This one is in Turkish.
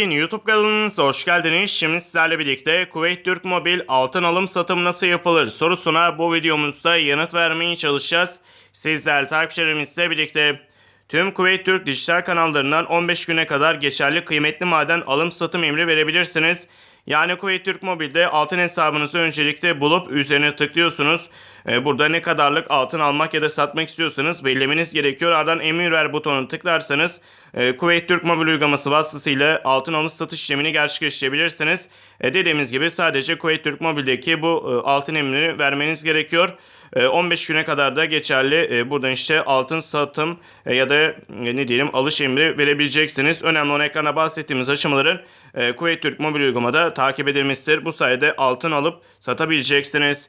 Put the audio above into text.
YouTube kanalınıza hoş geldiniz. Şimdi sizlerle birlikte Kuveyt Türk Mobil altın alım satım nasıl yapılır sorusuna bu videomuzda yanıt vermeye çalışacağız. Sizler takipçilerimizle birlikte tüm Kuveyt Türk dijital kanallarından 15 güne kadar geçerli kıymetli maden alım satım emri verebilirsiniz. Yani Kuveyt Türk Mobil'de altın hesabınızı öncelikle bulup üzerine tıklıyorsunuz. Ee, Burada ne kadarlık altın almak ya da satmak istiyorsanız belirlemeniz gerekiyor. Ardından emir ver butonunu tıklarsanız e, Kuveyt Türk Mobil uygulaması vasıtasıyla altın alış satış işlemini gerçekleştirebilirsiniz. E, dediğimiz gibi sadece Kuveyt Türk Mobil'deki bu e, altın emrini vermeniz gerekiyor. E, 15 güne kadar da geçerli. Buradan işte altın satım ya da ne diyelim alış emri verebileceksiniz. Önemli olan ekrana bahsettiğimiz aşamaların Kuveyt Türk mobil uygulamada takip edilmesidir. Bu sayede altın alıp satabileceksiniz.